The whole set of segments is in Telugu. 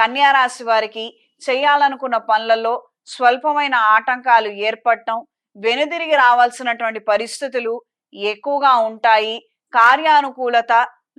కన్యారాశి వారికి చేయాలనుకున్న పనులలో స్వల్పమైన ఆటంకాలు ఏర్పడటం వెనుదిరిగి రావాల్సినటువంటి పరిస్థితులు ఎక్కువగా ఉంటాయి. కార్యానుకూలత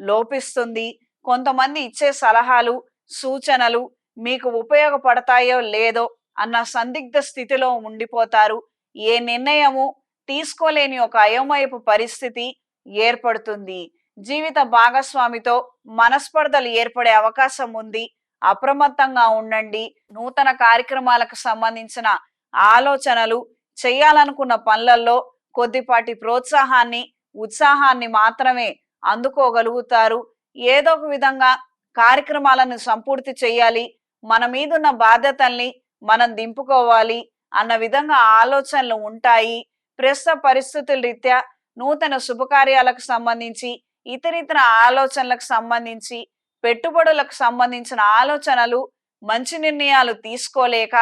లోపిస్తుంది. కొంతమంది ఇచ్చే సలహాలు సూచనలు మీకు ఉపయోగపడతాయో లేదో అన్న సందిగ్ధ స్థితిలో ఉండిపోతారు. ఏ నిర్ణయము తీసుకోలేని ఒక అయోమయపు పరిస్థితి ఏర్పడుతుంది. జీవిత భాగస్వామితో మనస్పర్ధలు ఏర్పడే అవకాశం ఉంది. అప్రమత్తంగా ఉండండి. నూతన కార్యక్రమాలకు సంబంధించిన ఆలోచనలు చేయాలనుకున్న పనులలో కొద్దిపాటి ప్రోత్సాహాన్ని ఉత్సాహాన్ని మాత్రమే అందుకోగలుగుతారు. ఏదో ఒక విధంగా కార్యక్రమాలను సంపూర్తి చేయాలి. మన మీదున్న బాధ్యతల్ని మనం దింపుకోవాలి అన్న విధంగా ఆలోచనలు ఉంటాయి. ప్రస్తుత పరిస్థితుల రీత్యా నూతన శుభకార్యాలకు సంబంధించి ఇతరితర ఆలోచనలకు సంబంధించి పెట్టుబడులకు సంబంధించిన ఆలోచనలు మంచి నిర్ణయాలు తీసుకోలేక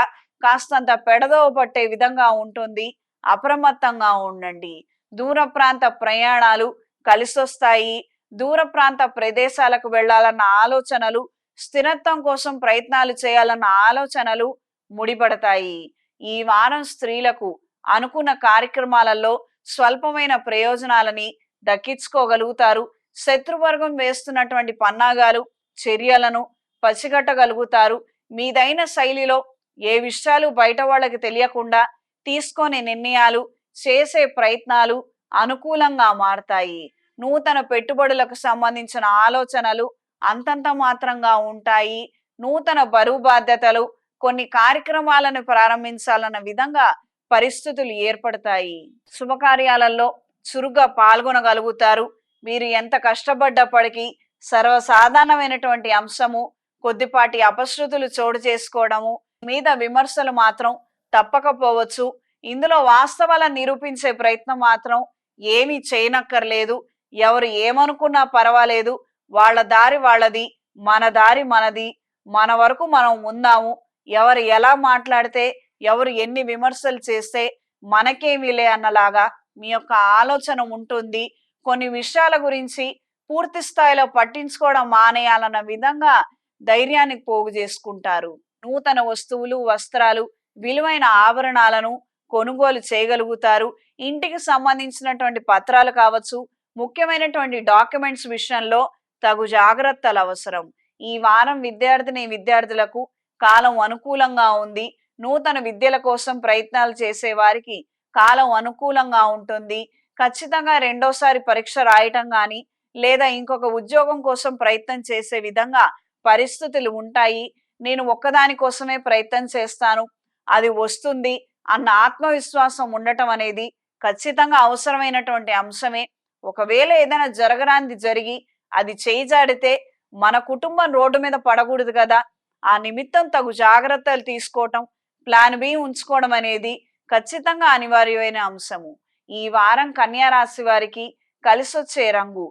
కాస్తంత పెడదోవ పట్టే విధంగా ఉంటుంది. అప్రమత్తంగా ఉండండి. దూర ప్రాంత ప్రయాణాలు కలిసొస్తాయి. దూర ప్రాంత ప్రదేశాలకు వెళ్ళాలన్న ఆలోచనలు స్థిరత్వం కోసం ప్రయత్నాలు చేయాలన్న ఆలోచనలు ముడిపడతాయి. ఈ వారం స్త్రీలకు అనుకున్న కార్యక్రమాలలో స్వల్పమైన ప్రయోజనాలని దక్కించుకోగలుగుతారు. శత్రువర్గం వేస్తున్నటువంటి పన్నాగాలు చర్యలను పసిగట్టగలుగుతారు. మీదైన శైలిలో ఏ విషయాలు బయట వాళ్ళకి తెలియకుండా తీసుకునే నిర్ణయాలు చేసే ప్రయత్నాలు అనుకూలంగా మారతాయి. నూతన పెట్టుబడులకు సంబంధించిన ఆలోచనలు అంతంత మాత్రంగా ఉంటాయి. నూతన బరువు బాధ్యతలు కొన్ని కార్యక్రమాలను ప్రారంభించాలన్న విధంగా పరిస్థితులు ఏర్పడతాయి. శుభకార్యాలలో చురుగ్గా పాల్గొనగలుగుతారు. మీరు ఎంత కష్టపడ్డప్పటికీ సర్వసాధారణమైనటువంటి అంశము కొద్దిపాటి అపశృతులు చోటు చేసుకోవడము మీద విమర్శలు మాత్రం తప్పకపోవచ్చు. ఇందులో వాస్తవాలను నిరూపించే ప్రయత్నం మాత్రం ఏమీ చేయనక్కర్లేదు. ఎవరు ఏమనుకున్నా పర్వాలేదు. వాళ్ళ దారి వాళ్ళది మన దారి మనది. మన వరకు మనం ఉందాము. ఎవరు ఎలా మాట్లాడితే ఎవరు ఎన్ని విమర్శలు చేస్తే మనకేమీలే అన్నలాగా మీ యొక్క ఆలోచన ఉంటుంది. కొన్ని విషయాల గురించి పూర్తి స్థాయిలో పట్టించుకోవడం మానేయాలన్న విధంగా ధైర్యానికి పోగు చేసుకుంటారు. నూతన వస్తువులు వస్త్రాలు విలువైన ఆభరణాలను కొనుగోలు చేయగలుగుతారు. ఇంటికి సంబంధించినటువంటి పత్రాలు కావచ్చు ముఖ్యమైనటువంటి డాక్యుమెంట్స్ విషయంలో తగు జాగ్రత్తలు అవసరం. ఈ వారం విద్యార్థిని విద్యార్థులకు కాలం అనుకూలంగా ఉంది. నూతన విద్యల కోసం ప్రయత్నాలు చేసే వారికి కాలం అనుకూలంగా ఉంటుంది. ఖచ్చితంగా రెండోసారి పరీక్ష రాయటం కానీ లేదా ఇంకొక ఉద్యోగం కోసం ప్రయత్నం చేసే విధంగా పరిస్థితులు ఉంటాయి. నేను ఒక్కదాని కోసమే ప్రయత్నం చేస్తాను. అది వస్తుంది అన్న ఆత్మవిశ్వాసం ఉండటం అనేది ఖచ్చితంగా అవసరమైనటువంటి అంశమే. ఒకవేళ ఏదైనా జరగరాంది జరిగి అది చేయిజాడితే మన కుటుంబం రోడ్డు మీద పడకూడదు కదా. ఆ నిమిత్తం తగు జాగ్రత్తలు తీసుకోవటం ప్లాన్ బి ఉంచుకోవడం అనేది ఖచ్చితంగా అనివార్యమైన అంశము. ఈ వారం కన్యారాశి వారికి కలిసొచ్చే రంగు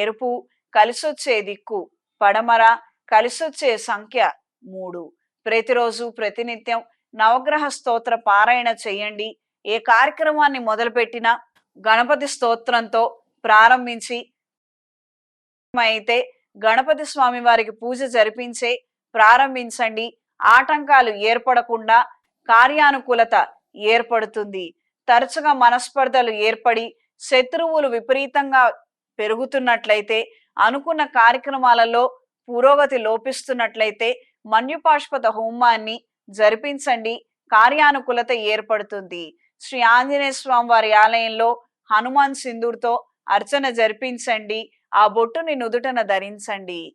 ఎరుపు కలిసొచ్చే దిక్కు పడమర కలిసొచ్చే సంఖ్య మూడు. ప్రతిరోజు ప్రతినిత్యం నవగ్రహ స్తోత్ర పారాయణ చేయండి. ఏ కార్యక్రమాన్ని మొదలుపెట్టినా గణపతి స్తోత్రంతో ప్రారంభించి అయితే గణపతి స్వామి వారికి పూజ జరిపించే ప్రారంభించండి. ఆటంకాలు ఏర్పడకుండా కార్యానుకూలత ఏర్పడుతుంది. తరచుగా మనస్పర్ధలు ఏర్పడి శత్రువులు విపరీతంగా పెరుగుతున్నట్లయితే అనుకున్న కార్యక్రమాలలో పురోగతి లోపిస్తున్నట్లయితే మన్యుపాష్పత హోమాన్ని జరిపించండి. కార్యానుకూలత ఏర్పడుతుంది. శ్రీ ఆంజనేయ స్వామి వారి ఆలయంలో హనుమాన్ సింధూర్తో అర్చన జరిపించండి. ఆ బొట్టుని నుదుటన ధరించండి.